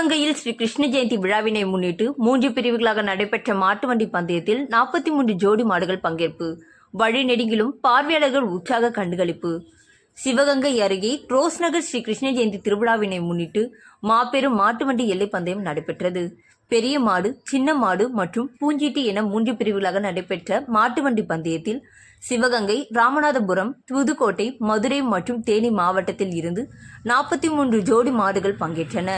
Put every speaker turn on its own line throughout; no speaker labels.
கிருஷ்ண ஜெயந்தி விழாவினை முன்னிட்டு மூன்று பிரிவுகளாக நடைபெற்ற மாட்டு வண்டி பந்தயத்தில் நாற்பத்தி மூன்று ஜோடி மாடுகள் பங்கேற்பு. வழி நெடுங்கிலும் பார்வையாளர்கள் உற்சாக கண்டுகளிப்பு சிவகங்கை அருகே ரோஸ் நகர் ஸ்ரீ கிருஷ்ண ஜெயந்தி திருவிழாவினை முன்னிட்டு மாபெரும் மாட்டு வண்டி எல்லை பந்தயம் நடைபெற்றது. பெரிய மாடு சின்ன மாடு மற்றும் பூஞ்சீட்டு என மூன்று பிரிவுகளாக நடைபெற்ற மாட்டு வண்டி பந்தயத்தில் சிவகங்கை ராமநாதபுரம் புதுக்கோட்டை மதுரை மற்றும் தேனி மாவட்டத்தில் இருந்து நாற்பத்தி மூன்று ஜோடி மாடுகள் பங்கேற்றன.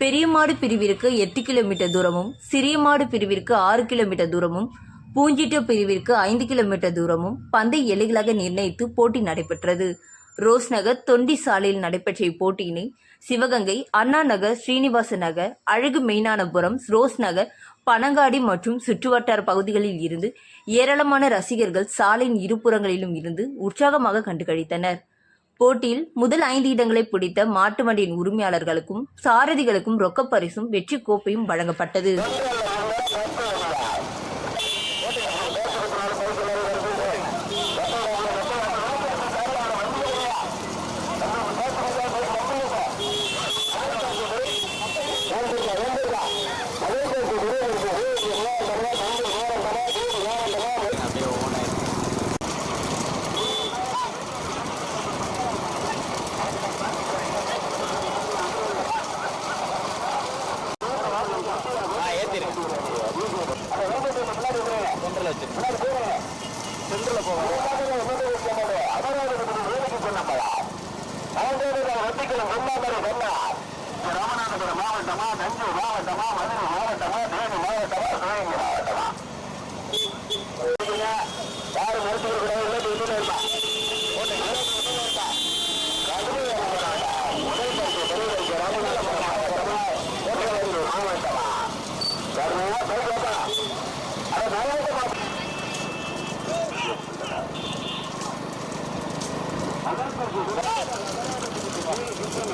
பெரிய மாடு பிரிவிற்கு எட்டு கிலோமீட்டர் தூரமும் சிறிய மாடு பிரிவிற்கு ஆறு கிலோமீட்டர் தூரமும் பூஞ்சிட்டோ பிரிவிற்கு ஐந்து கிலோமீட்டர் தூரமும் பந்தை எல்லைகளாக நிர்ணயித்து போட்டி நடைபெற்றது. ரோஸ் நகர் தொண்டி சாலையில் நடைபெற்ற இப்போட்டியினை சிவகங்கை அண்ணா நகர் ஸ்ரீனிவாச நகர் அழகு மெய்னானபுரம் ரோஸ் நகர் பனங்காடி மற்றும் சுற்றுவட்டார பகுதிகளில் இருந்து ஏராளமான ரசிகர்கள் சாலையின் இருபுறங்களிலும் இருந்து உற்சாகமாக கண்டுகளித்தனர். போட்டியில் முதல் ஐந்து இடங்களை பிடித்த மாட்டு வண்டியின் உரிமையாளர்களுக்கும் சாரதிகளுக்கும் ரொக்கப் பரிசும் வெற்றி கோப்பையும் வழங்கப்பட்டது.
சென்டரில் போங்க ராமநாதபுரம் மாவட்டமா தஞ்சூர் மாவட்டமா மதுரை மாவட்டமா தேனி மாவட்டமா சிவகங்கை மாவட்டமா யாரு மருத்துவர் கூட இல்லை இன்னும் இருக்கா ஓட்டுங்க இருக்கா முதல் பரிசு பெறுவதற்கு ராமநாதபுரம் மாவட்டமா கோட்டை மாவட்டமா யாருமே பரிசு அதை மாவட்டமா நிப்பாட்டுங்கண்ணே மொதல் மாடு